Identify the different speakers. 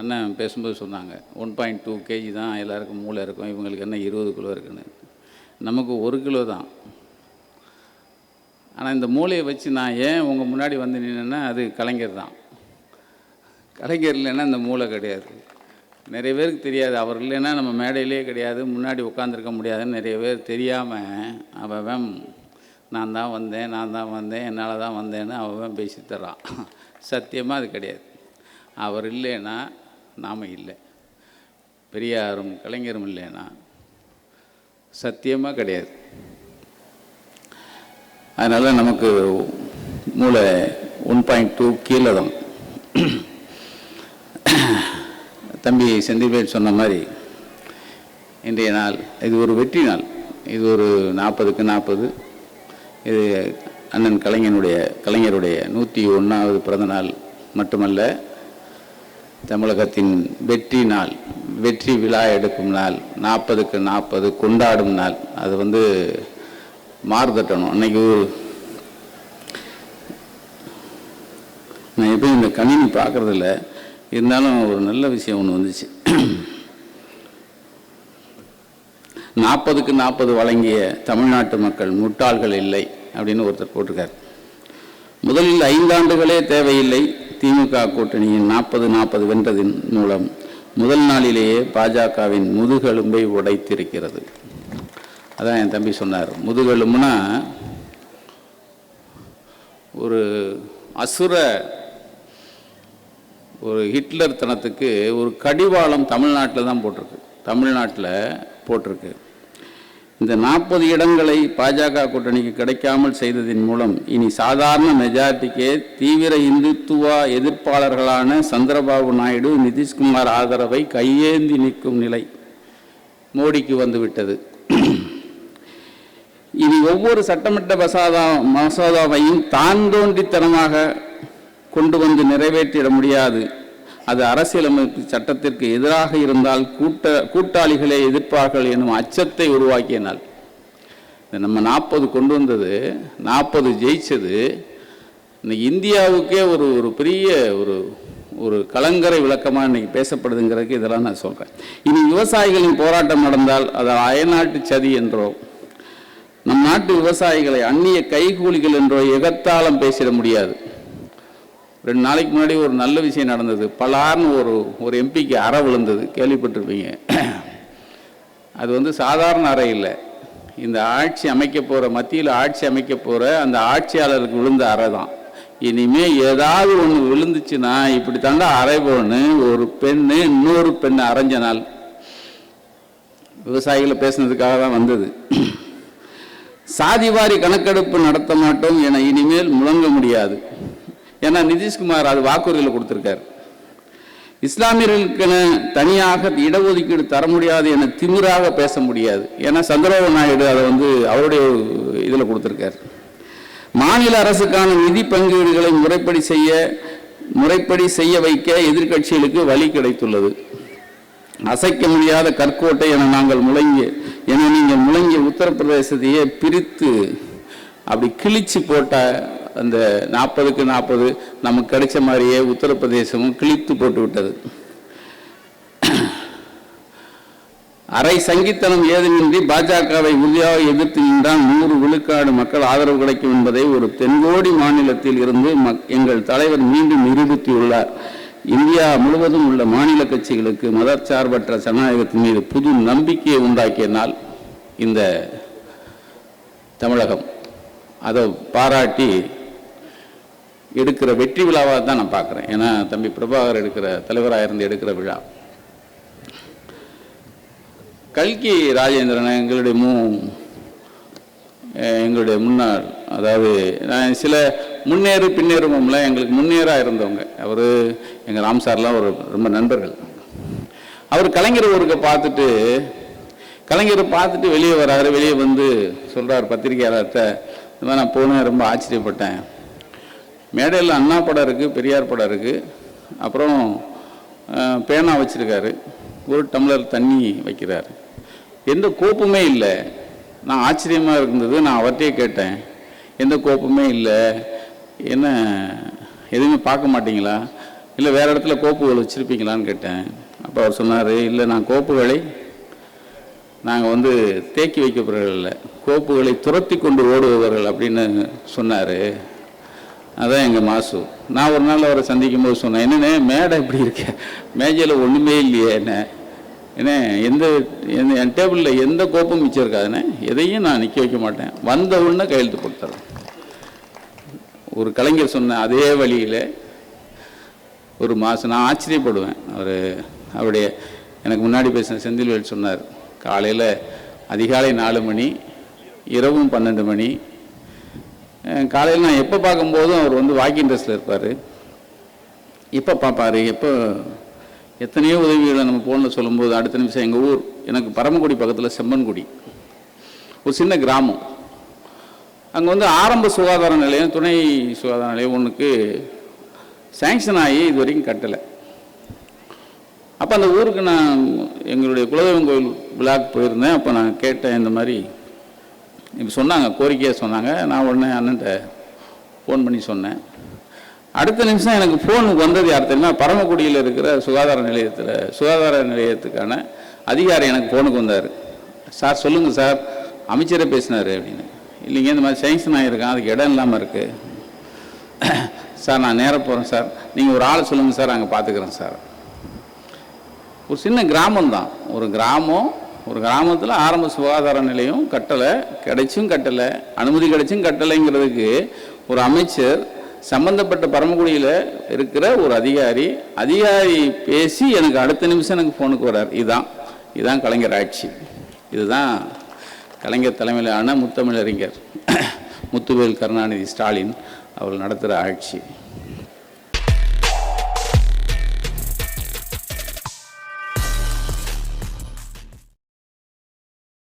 Speaker 1: அண்ணன் பேசும்போது சொன்னாங்க ஒன் பாயிண்ட் டூ கேஜி தான் எல்லாருக்கும் மூளை இருக்கும் இவங்களுக்கு என்ன இருபது கிலோ இருக்குன்னு. நமக்கு ஒரு கிலோ தான். ஆனால் இந்த மூளையை வச்சு நான் ஏன் உங்கள் முன்னாடி வந்து நின்னேன்னா அது கலைஞர் தான். கலைஞர் இல்லைன்னா இந்த மூளை கிடையாது. நிறைய பேருக்கு தெரியாது. அவர் இல்லைன்னா நம்ம மேடையிலே கிடையாது முன்னாடி உட்காந்துருக்க முடியாதுன்னு நிறைய பேர் தெரியாமல் அவன் நான் தான் வந்தேன் நான் தான் வந்தேன் என்னால் தான் வந்தேன்னு அவன் பேசி தர்றான் சத்தியமாக அது கிடையாது. அவர் இல்லைன்னா நாம் இல்லை. பெரியாரும் கலைஞரும் இல்லைன்னா சத்தியமாக கிடையாது. அதனால் நமக்கு மூளை ஒன் பாயிண்ட் டூ கீழே தான். தம்பி செந்தில்வேல் சொன்ன மாதிரி இன்றைய நாள் இது ஒரு வெற்றி நாள். இது ஒரு நாற்பதுக்கு நாற்பது. இது அண்ணன் கலைஞனுடைய கலைஞருடைய நூற்றி ஒன்றாவது பிறந்த நாள் மட்டுமல்ல தமிழகத்தின் வெற்றி நாள் வெற்றி விழா எடுக்கும் நாள் நாற்பதுக்கு நாற்பது கொண்டாடும் நாள். அது வந்து மாறுதட்டணும். அன்னைக்கு நான் எப்பயும் இந்த கணினி பார்க்குறதில்ல. இருந்தாலும் ஒரு நல்ல விஷயம் ஒன்று வந்துச்சு. நாற்பதுக்கு நாற்பது வழங்கிய தமிழ்நாட்டு மக்கள் முட்டாள்கள் இல்லை அப்படின்னு ஒருத்தர் போட்டிருக்கார். முதலில் ஐந்தாண்டுகளே தேவையில்லை. திமுக கூட்டணியின் நாற்பது நாற்பது வென்றதின் மூலம் முதல் நாளிலேயே பாஜகவின் முதுகெலும்பை உடைத்திருக்கிறது. அதான் என் தம்பி சொன்னார். முதுகெலும்புனா ஒரு அசுர ஒரு ஹிட்லர் தனத்துக்கு ஒரு கடிவாளம் தமிழ்நாட்டில் தான் போட்டிருக்கு. தமிழ்நாட்டில் போட்டிருக்கு. இந்த நாற்பது இடங்களை பாஜக கூட்டணிக்கு கிடைக்காமல் செய்ததின் மூலம் இனி சாதாரண மெஜாரிட்டிக்கே தீவிர இந்துத்துவ எதிர்ப்பாளர்களான சந்திரபாபு நாயுடு நிதிஷ்குமார் ஆதரவை கையேந்தி நிற்கும் நிலை மோடிக்கு வந்துவிட்டது. இனி ஒவ்வொரு சட்டமன்ற மசோதா மசோதாவையும் தான் தோன்றித்தனமாக கொண்டு வந்து நிறைவேற்றிட முடியாது. அது அரசியலமைப்பு சட்டத்திற்கு எதிராக இருந்தால் கூட்ட கூட்டாளிகளே எதிர்ப்பார்கள் எனும் அச்சத்தை உருவாக்கிய நாள் நம்ம நாற்பது கொண்டு வந்தது நாற்பது ஜெயிச்சது இன்னைக்கு இந்தியாவுக்கே ஒரு ஒரு பெரிய ஒரு ஒரு கலங்கரை விளக்கமாக இன்னைக்கு பேசப்படுதுங்கிறதுக்கு இதெல்லாம் நான் சொல்கிறேன் இனி விவசாயிகளின் போராட்டம் நடந்தால் அதை அயநாட்டு சதி என்றோ நம் நாட்டு விவசாயிகளை அந்நிய கைகூலிகள் என்றோ எகத்தாலம் பேசிட முடியாது. ரெண்டு நாளைக்கு முன்னாடி ஒரு நல்ல விஷயம் நடந்தது. பலார்னு ஒரு ஒரு எம்பிக்கு அறை விழுந்தது. கேள்விப்பட்டிருப்பீங்க. அது வந்து சாதாரண அறை இல்லை. இந்த ஆட்சி அமைக்க போகிற மத்தியில் ஆட்சி அமைக்க போகிற அந்த ஆட்சியாளருக்கு விழுந்த அறை தான். இனிமே ஏதாவது ஒன்று விழுந்துச்சுன்னா இப்படி தாண்டா அறை போகணும் ஒரு பெண்ணு இன்னொரு பெண்ணை அரைஞ்ச நாள். விவசாயிகளை பேசுனதுக்காக தான் வந்தது. சாதிவாரி கணக்கெடுப்பு நடத்த மாட்டோம் என இனிமேல் முழங்க முடியாது. ஏன்னா நிதிஷ்குமார் அது வாக்குறுதியில் கொடுத்துருக்காரு. இஸ்லாமியர்களுக்கென தனியாக இடஒதுக்கீடு தர முடியாது என திமிராக பேச முடியாது. ஏன்னா சந்திரபாபு நாயுடு அதை வந்து அவருடைய இதில் கொடுத்துருக்காரு. மாநில அரசுக்கான நிதி பங்கீடுகளை முறைப்படி செய்ய முறைப்படி செய்ய வைக்க எதிர்க்கட்சிகளுக்கு வழி கிடைத்துள்ளது. அசைக்க முடியாத கற்கோட்டை என நாங்கள் முழங்கிய என நீங்கள் முழங்கிய உத்தரப்பிரதேசத்தையே பிரித்து அப்படி கிழிச்சு போட்ட அந்த நாற்பதுக்கு நாற்பது நமக்கு கிடைச்ச மாதிரியே உத்தரப்பிரதேசமும் கிழித்து போட்டு விட்டது அரை சங்கித்தனம் ஏதுமின்றி பாஜகவை உறுதியாக எதிர்த்து நின்றால் நூறு விழுக்காடு மக்கள் ஆதரவு கிடைக்கும் என்பதை ஒரு தென்கோடி மாநிலத்தில் இருந்து மக்- எங்கள் தலைவர் மீண்டும் நிரூபித்துள்ளார். இந்தியா முழுவதும் உள்ள மாநில கட்சிகளுக்கு மதச்சார்பற்ற ஜனநாயகத்தின் மீது புது நம்பிக்கையை உண்டாக்கிய நாள் இந்த தமிழகம். அதை பாராட்டி எடுக்கிற வெற்றி விழாவாக தான் நான் பார்க்குறேன். ஏன்னா தம்பி பிரபாகர் எடுக்கிற தலைவராக இருந்து எடுக்கிற விழா. கல்கி ராஜேந்திரன் எங்களுடைய மூ எங்களுடைய முன்னாள். அதாவது நான் சில முன்னேறு பின்னேறுவோம்ல எங்களுக்கு முன்னேறாக இருந்தவங்க. அவர் எங்கள் ராம் சார்லாம் ஒரு ரொம்ப நண்பர்கள். அவர் கலைஞர் ஒருக்க பார்த்துட்டு கலைஞர் பார்த்துட்டு வெளியே வராரு வெளியே வந்து சொல்கிறார் பத்திரிகையாளர்கிட்ட. இந்த மாதிரி நான் போனேன் ரொம்ப ஆச்சரியப்பட்டேன். மேடையில் அண்ணா படம் இருக்குது பெரியார் படம் இருக்குது அப்புறம் பேனா வச்சுருக்காரு. ஒரு டம்ளர் தண்ணி வைக்கிறார். எந்த கோப்புமே இல்லை. நான் ஆச்சரியமாக இருந்தது. நான் அவர்கிட்டே கேட்டேன். எந்த கோப்புமே இல்லை. என்ன எதுவுமே பார்க்க மாட்டீங்களா? இல்லை வேறு இடத்துல கோப்புகள் வச்சுருப்பீங்களான்னு கேட்டேன். அப்போ அவர் சொன்னார் இல்லை நான் கோப்புகளை நாங்கள் வந்து தேக்கி வைக்கப்படுறதில்லை இல்லை கோப்புகளை துரத்தி கொண்டு ஓடுபவர்கள் அப்படின்னு சொன்னார். அதான் எங்கள் மாசு. நான் ஒரு நாள் அவரை சந்திக்கும் போது சொன்னேன் என்னண்ணே மேடை இப்படி இருக்க. மேஜையில் ஒன்றுமே இல்லையே என்ன? என்ன எந்த எந்த என் டேபிளில் எந்த கோப்பும் மிச்சம் இருக்காதுண்ணே எதையும் நான் நிற்க வைக்க மாட்டேன். வந்த உடனே கையெழுத்து கொடுத்துறேன் ஒரு கலைஞர் சொன்ன அதே வழியில் ஒரு மாதம் நான் ஆச்சரியப்படுவேன். அவர் அவருடைய எனக்கு முன்னாடி பேசின செந்தில்வேல் சொன்னார் காலையில் அதிகாலை நாலு மணி இரவும் பன்னெண்டு மணி காலையில் நான் எப்போ பார்க்கும்போதும் அவர் வந்து வாக்கிங் ட்ரெஸ்ஸில் இருப்பார். இப்போ பார்ப்பாரு? எப்போ எத்தனையோ உதவிகளை நம்ம ஃபோனில் சொல்லும்போது அடுத்த நிமிஷம் எங்கள் ஊர் எனக்கு பரமக்குடி பக்கத்தில் செம்மன்குடி. ஒரு சின்ன கிராமம். அங்கே வந்து ஆரம்ப சுகாதார நிலையம் துணை சுகாதார நிலையம் ஒன்றுக்கு சேங்ஷன் ஆகி இது வரைக்கும் கட்டலை. அப்போ அந்த ஊருக்கு நான் எங்களுடைய குலதெய்வம் கோயில் விழாக்கு போயிருந்தேன். அப்போ நான் கேட்டேன் இந்த மாதிரி இப்போ சொன்னாங்க கோரிக்கையாக சொன்னாங்க. நான் உடனே அண்ணன்ட்ட ஃபோன் பண்ணி சொன்னேன். அடுத்த நிமிஷம் எனக்கு ஃபோனுக்கு வந்தது யார் தெரியுமா? பரமக்குடியில் இருக்கிற சுகாதார நிலையத்தில் சுகாதார நிலையத்துக்கான அதிகாரி எனக்கு ஃபோனுக்கு வந்தார். சார் சொல்லுங்கள் சார் அமைச்சரே பேசினார் அப்படின்னு. இல்லைங்க இந்த மாதிரி சேங்ஷன் ஆகியிருக்கான் அதுக்கு இடம் இல்லாமல் இருக்குது சார் நான் நேராக போகிறேன் சார். நீங்கள் ஒரு ஆள் சொல்லுங்கள் சார் அங்கே பார்த்துக்குறேன் சார். ஒரு சின்ன கிராமம் தான் ஒரு கிராமம் ஒரு கிராமத்தில் ஆரம்ப சுகாதார நிலையம் கட்டலை கிடைச்சும் கட்டலை அனுமதி கிடைச்சும் கட்டலைங்கிறதுக்கு ஒரு அமைச்சர் சம்பந்தப்பட்ட பரமக்குடியில் இருக்கிற ஒரு அதிகாரி அதிகாரி பேசி எனக்கு அடுத்த நிமிஷம் எனக்கு ஃபோனுக்கு வர்றார். இதுதான் இதுதான் கலைஞர் ஆட்சி. இதுதான் கலைஞர் தலைமையிலான முத்தமிழறிஞர் முத்துவேல் கருணாநிதி ஸ்டாலின் அவர்கள் நடத்துகிற ஆட்சி.